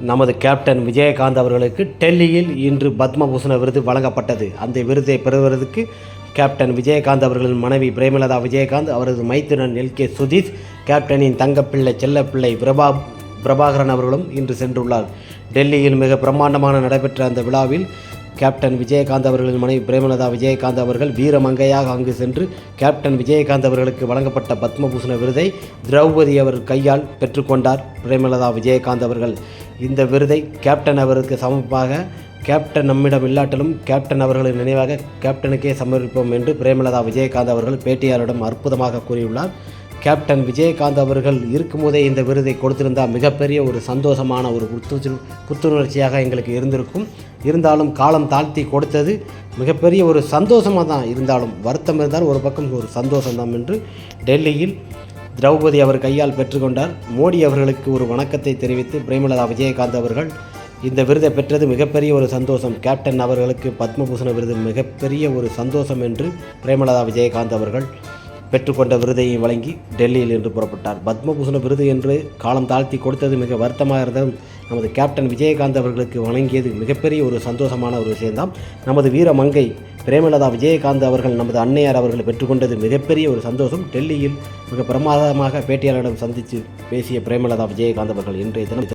நமது கேப்டன் விஜயகாந்த் அவர்களுக்கு டெல்லியில் இன்று பத்மபூஷண விருது வழங்கப்பட்டது. அந்த விருதை பெறுவதற்கு கேப்டன் விஜயகாந்த் அவர்களின் மனைவி பிரேமலதா விஜயகாந்த் அவரது மைத்துனன் எல். கே. சுதீஷ் கேப்டனின் தங்கப்பிள்ளை செல்லப்பிள்ளை பிரபா பிரபாகரன் அவர்களும் இன்று சென்றுள்ளார். டெல்லியில் மிக பிரம்மாண்டமான நடைபெற்ற அந்த விழாவில் கேப்டன் விஜயகாந்த் அவர்களின் மனைவி பிரேமலதா விஜயகாந்த் அவர்கள் வீரமங்கையாக அங்கு சென்று கேப்டன் விஜயகாந்த் அவர்களுக்கு வழங்கப்பட்ட பத்மபூஷண விருதை திரௌபதி அவர் கையால் பெற்றுக்கொண்டார் பிரேமலதா விஜயகாந்த் அவர்கள். இந்த விருதை கேப்டன் அவருக்கு சமர்ப்பாக கேப்டன் நம்மிடம் இல்லாட்டலும் கேப்டன் அவர்களின் நினைவாக கேப்டனுக்கே சமர்ப்பிப்போம் என்று பிரேமலதா விஜயகாந்த் அவர்கள் பேட்டியாளரிடம் அற்புதமாக கூறியுள்ளார். கேப்டன் விஜயகாந்த் அவர்கள் இருக்கும்போதே இந்த விருதை கொடுத்திருந்தால் மிகப்பெரிய ஒரு சந்தோஷமான ஒரு புத்துணர்ச்சி புத்துணர்ச்சியாக எங்களுக்கு இருந்திருக்கும். இருந்தாலும் காலம் தாழ்த்தி கொடுத்தது மிகப்பெரிய ஒரு சந்தோஷமாக தான் இருந்தாலும் வருத்தம் இருந்தாலும் ஒரு பக்கம் ஒரு சந்தோஷம்தான் என்று டெல்லியில் திரௌபதி அவர் கையால் பெற்றுக்கொண்டார். மோடி அவர்களுக்கு ஒரு வணக்கத்தை தெரிவித்து பிரேமலதா விஜயகாந்த் அவர்கள் இந்த விருதை பெற்றது மிகப்பெரிய ஒரு சந்தோஷம். கேப்டன் அவர்களுக்கு பத்மபூஷண விருது மிகப்பெரிய ஒரு சந்தோஷம் என்று பிரேமலதா விஜயகாந்த் அவர்கள் பெற்றுக்கொண்ட விருதையை வழங்கி டெல்லியில் இன்று புறப்பட்டார். பத்மபூஷண விருது என்று காலம் தாழ்த்தி கொடுத்தது மிக வருத்தமாக இருந்தது நமது கேப்டன் விஜயகாந்த் அவர்களுக்கு வழங்கியது மிகப்பெரிய ஒரு சந்தோஷமான ஒரு விஷயம்தான். நமது வீர மங்கை பிரேமலதா விஜயகாந்த் அவர்கள் நமது அன்னையார் அவர்கள் பெற்றுக்கொண்டது மிகப்பெரிய ஒரு சந்தோஷம். டெல்லியில் மிக பிரமாதமாக பேட்டியாளரிடம் சந்தித்து பேசிய பிரேமலதா விஜயகாந்த் அவர்கள் இன்றைய தினம்